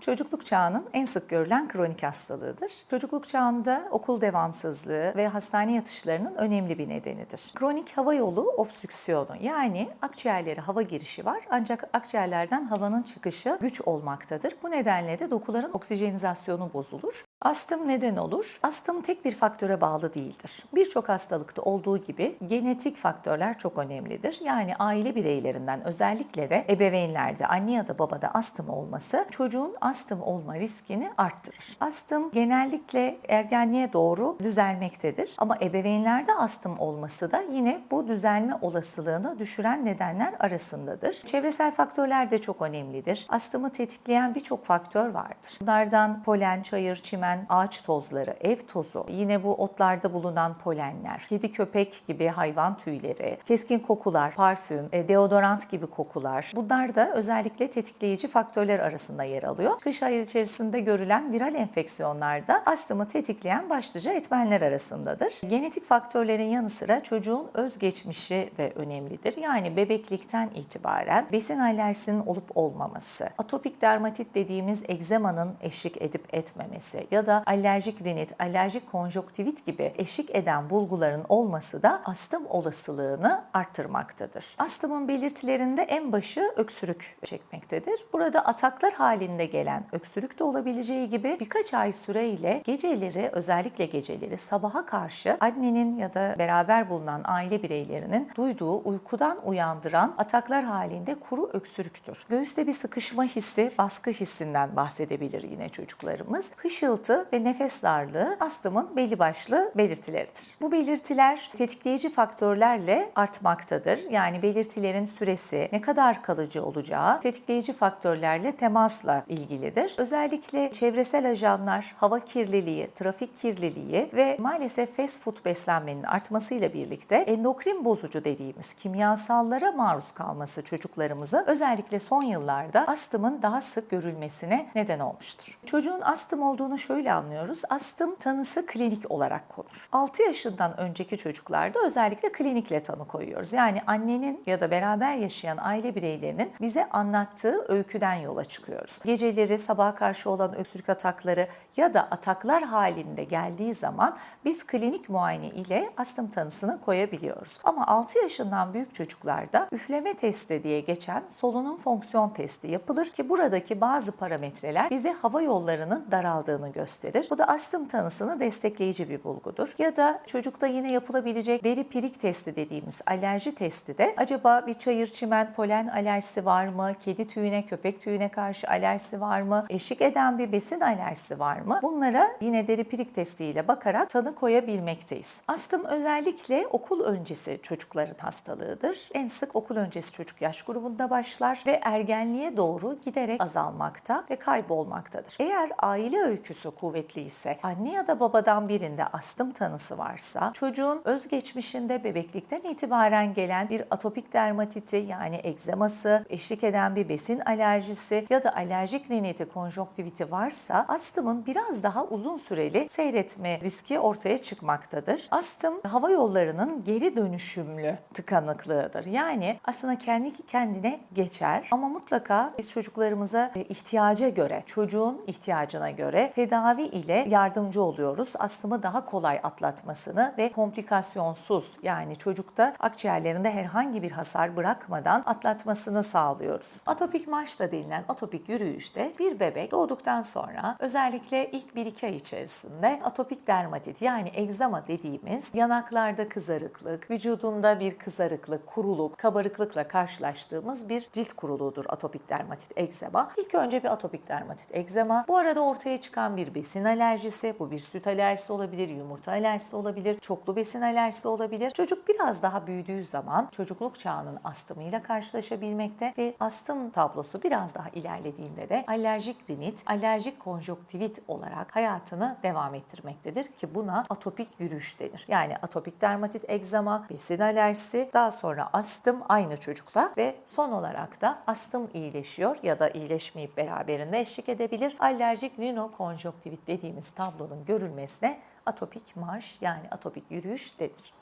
çocukluk çağının en sık görülen kronik hastalığıdır. Çocukluk çağında okul devamsızlığı ve hastane yatışlarının önemli bir nedenidir. Kronik hava yolu obstrüksiyonu yani akciğerlere hava girişi var ancak akciğerlerden havanın çıkışı güç olmaktadır. Bu nedenle de dokuların oksijenizasyonu bozulur. Astım neden olur? Astım tek bir faktöre bağlı değildir. Birçok hastalıkta olduğu gibi genetik faktörler çok önemlidir. Yani aile bireylerinden özellikle de ebeveynlerde anne ya da babada astım olması çocuğun astım olma riskini arttırır. Astım genellikle ergenliğe doğru düzelmektedir. Ama ebeveynlerde astım olması da yine bu düzelme olasılığını düşüren nedenler arasındadır. Çevresel faktörler de çok önemlidir. Astımı tetikleyen birçok faktör vardır. Bunlardan polen, çayır, çimen, ağaç tozları, ev tozu, yine bu otlarda bulunan polenler, kedi köpek gibi hayvan tüyleri, keskin kokular, parfüm, e, deodorant gibi kokular. Bunlar da özellikle tetikleyici faktörler arasında yer alıyor. Kış ayı içerisinde görülen viral enfeksiyonlarda astımı tetikleyen başlıca etmenler arasındadır. Genetik faktörlerin yanı sıra çocuğun özgeçmişi de önemlidir. Yani bebeklikten itibaren besin alerjisinin olup olmaması, atopik dermatit dediğimiz egzemanın eşlik edip etmemesi ya da alerjik rinit, alerjik konjonktivit gibi eşlik eden bulguların olması da astım olasılığını arttırmaktadır. Astımın belirtilerinde en başı öksürük çekmektedir. Burada ataklar halinde gelen öksürük de olabileceği gibi birkaç ay süreyle geceleri özellikle geceleri sabaha karşı annenin ya da beraber bulunan aile bireylerinin duyduğu uykudan uyandıran ataklar halinde kuru öksürüktür. Göğüste bir sıkışma hissi, baskı hissinden bahsedebilir yine çocuklarımız. Hışıltı ve nefes darlığı astımın belli başlı belirtileridir. Bu belirtiler tetikleyici faktörlerle artmaktadır. Yani belirtilerin süresi, ne kadar kalıcı olacağı tetikleyici faktörlerle temasla ilgilidir. Özellikle çevresel ajanlar, hava kirliliği, trafik kirliliği ve maalesef fast food beslenmenin artmasıyla birlikte endokrin bozucu dediğimiz kimyasallara maruz kalması çocuklarımızın özellikle son yıllarda astımın daha sık görülmesine neden olmuştur. Çocuğun astım olduğunu şöyle anlıyoruz. Astım tanısı klinik olarak konur. 6 yaşından önceki çocuklarda özellikle klinikle tanı koyuyoruz. Yani annenin ya da beraber yaşayan aile bireylerinin bize anlattığı öyküden yola çıkıyoruz. Geceleri sabaha karşı olan öksürük atakları ya da ataklar halinde geldiği zaman biz klinik muayene ile astım tanısını koyabiliyoruz. Ama 6 yaşından büyük çocuklarda üfleme testi diye geçen solunum fonksiyon testi yapılır ki buradaki bazı parametreler bize hava yollarının daraldığını gösterir. Bu da astım tanısını destekleyici bir bulgudur. Ya da çocukta yine yapılabilecek deri pirik testi dediğimiz alerji testi de acaba bir çayır çimen polen alerjisi var mı? Kedi tüyüne, köpek tüyüne karşı alerjisi var mı? Eşlik eden bir besin alerjisi var mı? Bunlara yine deri pirik testiyle bakarak tanı koyabilmekteyiz. Astım özellikle okul öncesi çocukların hastalığıdır. En sık okul öncesi çocuk yaş grubunda başlar ve ergenliğe doğru giderek azalmakta ve kaybolmaktadır. Eğer aile öyküsü kuvvetli ise, anne ya da babadan birinde astım tanısı varsa, çocuğun özgeçmişinde bebeklikten itibaren gelen bir atopik dermatiti yani egzeması, eşlik eden bir besin alerjisi ya da alerjik riniti, konjonktiviti varsa astımın biraz daha uzun süreli seyretme riski ortaya çıkmaktadır. Astım hava yollarının geri dönüşümlü tıkanıklığıdır. Yani aslında kendi kendine geçer ama mutlaka biz çocuklarımıza e, ihtiyaca göre, çocuğun ihtiyacına göre tedavi ile yardımcı oluyoruz. Astımı daha kolay atlatmasını ve komplikasyonsuz yani çocukta akciğerlerinde herhangi bir hasar bırakmadan atlatmasını sağlıyoruz. Atopik marş da denilen atopik yürüyüşte bir bebek doğduktan sonra özellikle ilk 1-2 ay içerisinde atopik dermatit yani egzama dediğimiz yanaklarda kızarıklık, vücudunda bir kızarıklık, kuruluk, kabarıklıkla karşılaştığımız bir cilt kuruluğudur atopik dermatit egzama. İlk önce bir atopik dermatit egzama. Bu arada ortaya çıkan bir besin alerjisi, bu bir süt alerjisi olabilir, yumurta alerjisi olabilir, çoklu besin alerjisi olabilir. Çocuk biraz daha büyüdüğü zaman çocukluk çağının astımıyla karşılaşabilmekte ve astım tablosu biraz daha ilerlediğinde de alerjik rinit, alerjik konjonktivit olarak hayatını devam ettirmektedir ki buna atopik yürüyüş denir. Yani atopik dermatit egzama, besin alerjisi, daha sonra astım aynı çocukta ve son olarak da astım iyileşiyor ya da iyileşmeyip beraberinde eşlik edebilir. Alerjik rinokonjonktivit dediğimiz tablonun görülmesine atopik marş yani atopik yürüyüş denir.